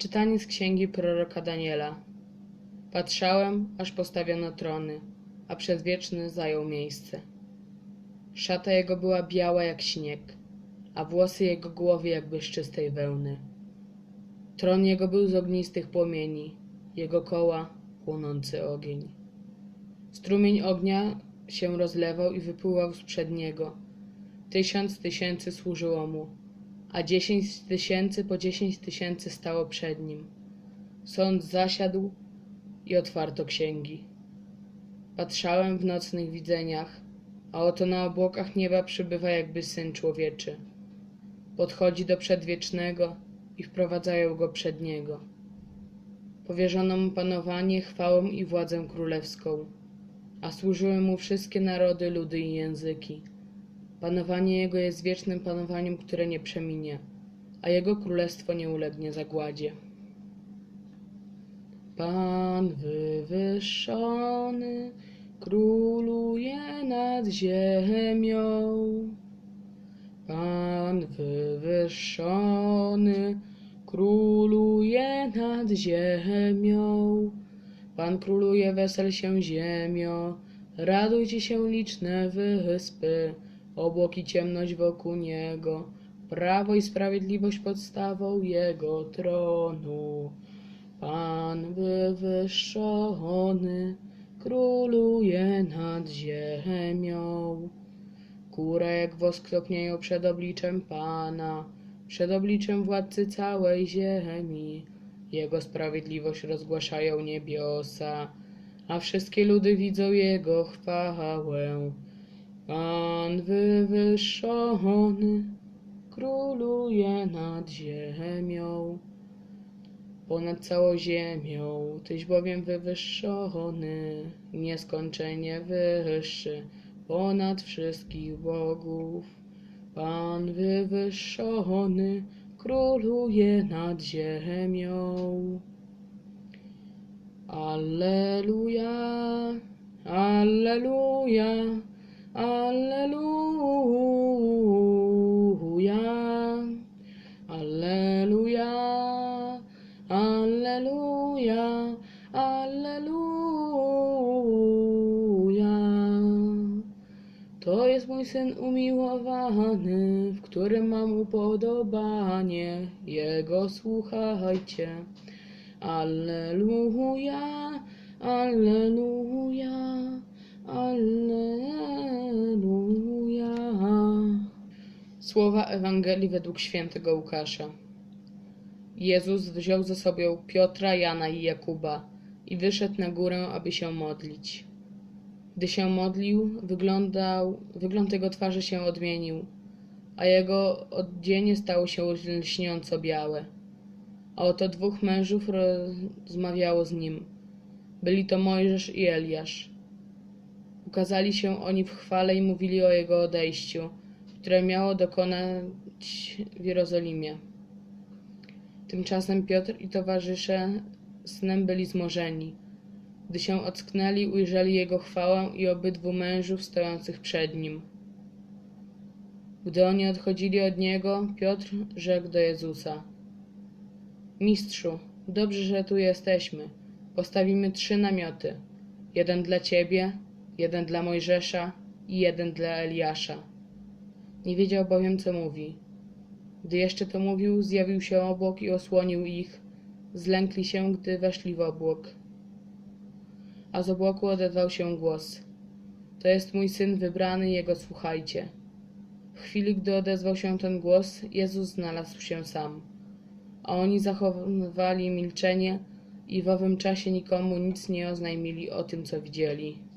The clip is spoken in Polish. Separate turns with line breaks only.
Czytanie z księgi proroka Daniela. Patrzałem, aż postawiono trony, a przedwieczny zajął miejsce. Szata jego była biała jak śnieg, a włosy jego głowy jakby z czystej wełny. Tron jego był z ognistych płomieni, jego koła płonący ogień. Strumień ognia się rozlewał i wypływał sprzed niego. Tysiąc tysięcy służyło mu, a dziesięć tysięcy po dziesięć tysięcy stało przed nim. Sąd zasiadł i otwarto księgi. Patrzałem w nocnych widzeniach, a oto na obłokach nieba przybywa jakby syn człowieczy. Podchodzi do przedwiecznego i wprowadzają go przed niego. Powierzono mu panowanie, chwałę i władzę królewską, a służyły mu wszystkie narody, ludy i języki. Panowanie jego jest wiecznym panowaniem, które nie przeminie, a jego królestwo nie ulegnie zagładzie. Pan wywyższony króluje nad ziemią. Pan wywyższony króluje nad ziemią. Pan króluje, wesel się ziemio, radujcie się liczne wyspy, obłoki ciemność wokół niego, prawo i sprawiedliwość podstawą jego tronu. Pan wywyższony króluje nad ziemią. Góra jak wosk topnieją przed obliczem Pana, przed obliczem władcy całej ziemi. Jego sprawiedliwość rozgłaszają niebiosa, a wszystkie ludy widzą Jego chwałę. Pan wywyższony króluje nad ziemią, ponad całą ziemią, Tyś bowiem wywyższony, nieskończenie wyższy, ponad wszystkich bogów. Pan wywyższony króluje nad ziemią. Alleluja, Alleluja, jest mój syn umiłowany, w którym mam upodobanie. Jego słuchajcie. Alleluja, Alleluja, Alleluja. Słowa Ewangelii według świętego Łukasza. Jezus wziął ze sobą Piotra, Jana i Jakuba i wyszedł na górę, aby się modlić. Gdy się modlił, wyglądał, wygląd jego twarzy się odmienił, a jego odzienie stało się lśniąco białe. A oto dwóch mężów rozmawiało z nim. Byli to Mojżesz i Eliasz. Ukazali się oni w chwale i mówili o jego odejściu, które miało dokonać w Jerozolimie. Tymczasem Piotr i towarzysze snem byli zmorzeni. Gdy się ocknęli, ujrzeli jego chwałę i obydwu mężów stojących przed nim. Gdy oni odchodzili od niego, Piotr rzekł do Jezusa: Mistrzu, dobrze, że tu jesteśmy. Postawimy trzy namioty: jeden dla ciebie, jeden dla Mojżesza i jeden dla Eliasza. Nie wiedział bowiem, co mówi. Gdy jeszcze to mówił, zjawił się obłok i osłonił ich. Zlękli się, gdy weszli w obłok. A z obłoku odezwał się głos: To jest mój syn wybrany, jego słuchajcie. W chwili, gdy odezwał się ten głos, Jezus znalazł się sam. A oni zachowywali milczenie i w owym czasie nikomu nic nie oznajmili o tym, co widzieli.